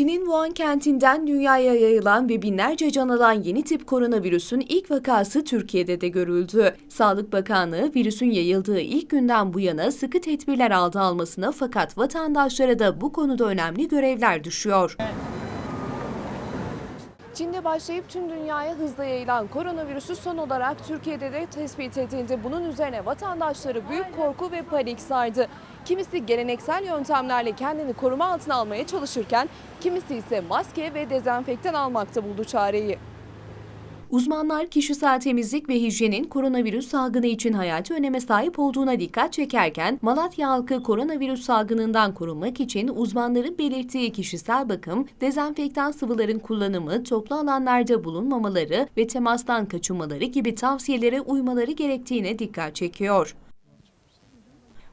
Çin'in Wuhan kentinden dünyaya yayılan ve binlerce can alan yeni tip koronavirüsün ilk vakası Türkiye'de de görüldü. Sağlık Bakanlığı virüsün yayıldığı ilk günden bu yana sıkı tedbirler aldı almasına fakat vatandaşlara da bu konuda önemli görevler düşüyor. Çin'de başlayıp tüm dünyaya hızla yayılan koronavirüsü son olarak Türkiye'de de tespit edildi. Bunun üzerine vatandaşları büyük korku ve panik sardı. Kimisi geleneksel yöntemlerle kendini koruma altına almaya çalışırken kimisi ise maske ve dezenfektan almakta buldu çareyi. Uzmanlar kişisel temizlik ve hijyenin koronavirüs salgını için hayati öneme sahip olduğuna dikkat çekerken Malatya halkı koronavirüs salgınından korunmak için uzmanların belirttiği kişisel bakım, dezenfektan sıvıların kullanımı, toplu alanlarda bulunmamaları ve temastan kaçınmaları gibi tavsiyelere uymaları gerektiğine dikkat çekiyor.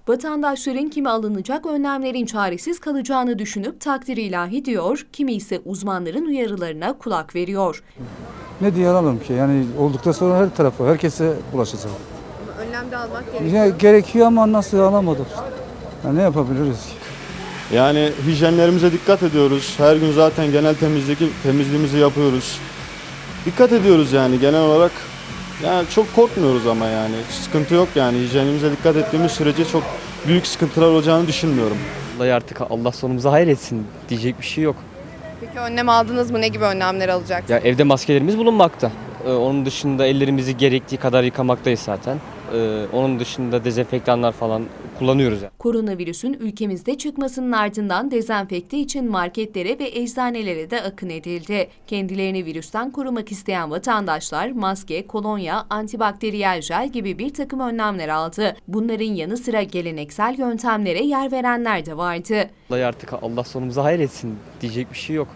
Vatandaşların kimi alınacak önlemlerin çaresiz kalacağını düşünüp takdir ilahi diyor, kimi ise uzmanların uyarılarına kulak veriyor. Ne diye alalım ki? Yani olduktan sonra her tarafa, herkese bulaşacak. Önlem de almak gerekiyor. Ya, gerekiyor ama nasıl alamadık? Ya ne yapabiliriz ki? Yani hijyenlerimize dikkat ediyoruz. Her gün zaten genel temizlik temizliğimizi yapıyoruz. Dikkat ediyoruz yani genel olarak. Yani çok korkmuyoruz ama yani. Sıkıntı yok yani. Hijyenimize dikkat ettiğimiz sürece çok büyük sıkıntılar olacağını düşünmüyorum. Vallahi artık Allah sonumuzu hayretsin diyecek bir şey yok. Peki önlem aldınız mı? Ne gibi önlemler alacaksınız? Ya evde maskelerimiz bulunmakta. Ee, onun dışında ellerimizi gerektiği kadar yıkamaktayız zaten. Ee, onun dışında dezenfektanlar falan kullanıyoruz yani. Koronavirüsün ülkemizde çıkmasının ardından dezenfekte için marketlere ve eczanelere de akın edildi. Kendilerini virüsten korumak isteyen vatandaşlar maske, kolonya, antibakteriyel jel gibi bir takım önlemler aldı. Bunların yanı sıra geleneksel yöntemlere yer verenler de vardı. Vallahi artık Allah sonumuzu hayretsin diyecek bir şey yok.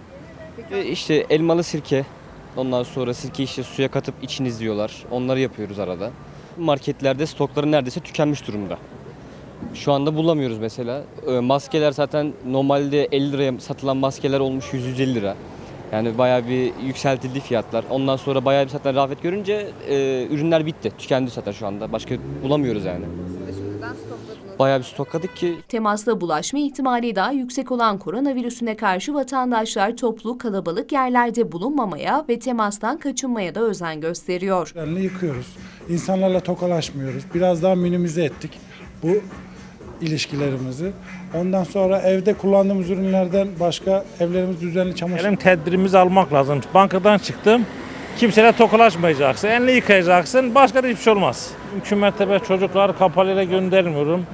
Ee, işte elmalı sirke, ondan sonra sirke işte suya katıp içiniz diyorlar. Onları yapıyoruz arada. Marketlerde stokları neredeyse tükenmiş durumda. Şu anda bulamıyoruz mesela. Ee, maskeler zaten normalde 50 liraya satılan maskeler olmuş 150 lira. Yani bayağı bir yükseltildi fiyatlar. Ondan sonra bayağı bir zaten rağbet görünce e, ürünler bitti. Tükendi zaten şu anda. Başka bulamıyoruz yani. Bayağı bir stokladık ki Temasla bulaşma ihtimali daha yüksek olan koronavirüsüne karşı vatandaşlar toplu kalabalık yerlerde bulunmamaya ve temastan kaçınmaya da özen gösteriyor. Elini yıkıyoruz. İnsanlarla tokalaşmıyoruz. Biraz daha minimize ettik bu ilişkilerimizi. Ondan sonra evde kullandığımız ürünlerden başka evlerimiz düzenli çamaşır Elim tedbirimizi almak lazım. Bankadan çıktım. Kimseyle tokalaşmayacaksın. Elini yıkayacaksın. Başka da hiçbir şey olmaz. Mümkün mertebe çocuklar kapalı yere göndermiyorum.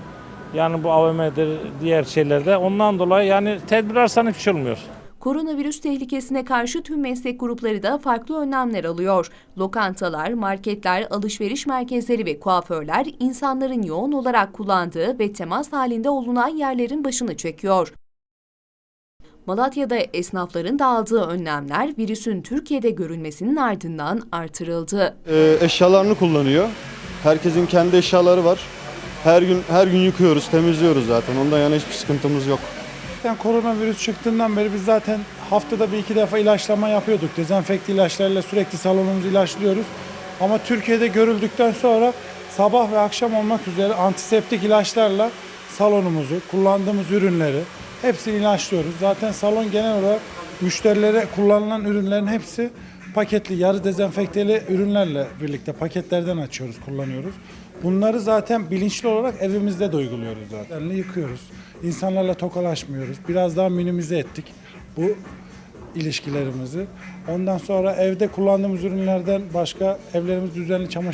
Yani bu AVM'dir, diğer şeylerde. Ondan dolayı yani tedbir alsan hiçbir şey olmuyor. Koronavirüs tehlikesine karşı tüm meslek grupları da farklı önlemler alıyor. Lokantalar, marketler, alışveriş merkezleri ve kuaförler insanların yoğun olarak kullandığı ve temas halinde olunan yerlerin başını çekiyor. Malatya'da esnafların da aldığı önlemler virüsün Türkiye'de görülmesinin ardından artırıldı. Ee, eşyalarını kullanıyor. Herkesin kendi eşyaları var. Her gün her gün yıkıyoruz, temizliyoruz zaten. Ondan yana hiçbir sıkıntımız yok. Zaten koronavirüs çıktığından beri biz zaten haftada bir iki defa ilaçlama yapıyorduk. Dezenfekte ilaçlarıyla sürekli salonumuzu ilaçlıyoruz. Ama Türkiye'de görüldükten sonra sabah ve akşam olmak üzere antiseptik ilaçlarla salonumuzu, kullandığımız ürünleri hepsini ilaçlıyoruz. Zaten salon genel olarak müşterilere kullanılan ürünlerin hepsi paketli, yarı dezenfekteli ürünlerle birlikte paketlerden açıyoruz, kullanıyoruz. Bunları zaten bilinçli olarak evimizde de uyguluyoruz zaten. Elini yıkıyoruz. İnsanlarla tokalaşmıyoruz. Biraz daha minimize ettik bu ilişkilerimizi. Ondan sonra evde kullandığımız ürünlerden başka evlerimiz düzenli çamaşır